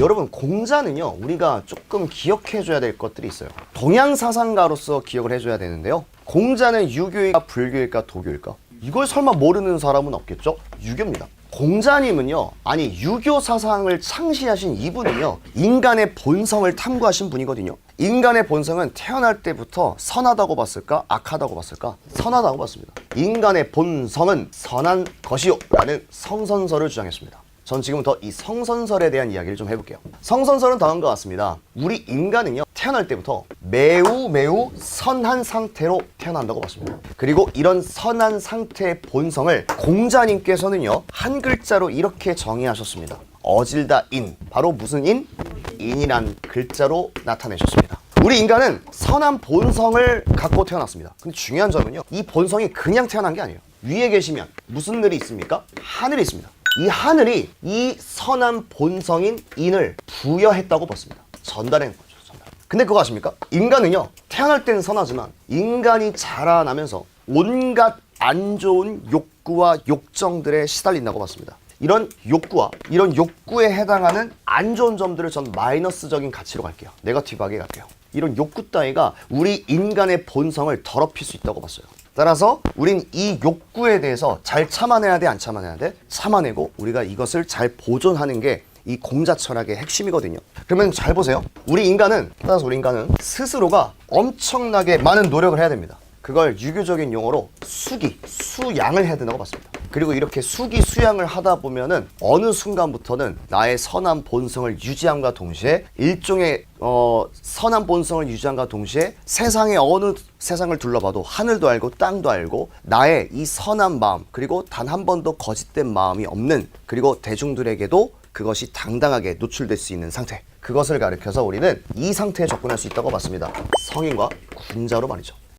여러분 공자는요 우리가 조금 기억해줘야 될 것들이 있어요. 동양 사상가로서 기억을 해줘야 되는데요. 공자는 유교일까 불교일까 도교일까? 이걸 설마 모르는 사람은 없겠죠? 유교입니다. 공자님은요, 아니 유교 사상을 창시하신 이분은요, 인간의 본성을 탐구하신 분이거든요. 인간의 본성은 태어날 때부터 선하다고 봤을까, 악하다고 봤을까? 선하다고 봤습니다. 인간의 본성은 선한 것이요 라는 성선설을 주장했습니다. 전 지금부터 이 성선설에 대한 이야기를 좀 해볼게요. 성선설은 다음과 같습니다. 우리 인간은요, 태어날 때부터 매우 매우 선한 상태로 태어난다고 봤습니다. 그리고 이런 선한 상태의 본성을 공자님께서는요, 한 글자로 이렇게 정의하셨습니다. 어질다 인. 바로 무슨 인? 인이란 글자로 나타내셨습니다. 우리 인간은 선한 본성을 갖고 태어났습니다. 근데 중요한 점은요, 이 본성이 그냥 태어난 게 아니에요. 위에 계시면 무슨 일이 있습니까? 하늘이 있습니다. 이 하늘이 이 선한 본성인 인을 부여했다고 봤습니다. 전달한 거죠. 전달. 근데 그거 아십니까? 인간은요 태어날 때는 선하지만 인간이 자라나면서 온갖 안 좋은 욕구와 욕정들에 시달린다고 봤습니다. 이런 욕구와 이런 욕구에 해당하는 안 좋은 점들을 전 마이너스적인 가치로 갈게요. 네거티브하게 갈게요. 이런 욕구 따위가 우리 인간의 본성을 더럽힐 수 있다고 봤어요. 따라서 우린 이 욕구에 대해서 잘 참아내야 돼, 안 참아내야 돼? 참아내고 우리가 이것을 잘 보존하는 게 이 공자 철학의 핵심이거든요. 그러면 잘 보세요. 우리 인간은, 따라서 우리 인간은 스스로가 엄청나게 많은 노력을 해야 됩니다. 그걸 유교적인 용어로 수기, 수양을 해야 된다고 봤습니다. 그리고 이렇게 수기, 수양을 하다 보면은 어느 순간부터는 나의 선한 본성을 유지함과 동시에 일종의 어, 선한 본성을 유지함과 동시에 세상의 어느 세상을 둘러봐도 하늘도 알고 땅도 알고 나의 이 선한 마음 그리고 단 한 번도 거짓된 마음이 없는 그리고 대중들에게도 그것이 당당하게 노출될 수 있는 상태. 그것을 가리켜서 우리는 이 상태에 접근할 수 있다고 봤습니다. 성인과 군자로 말이죠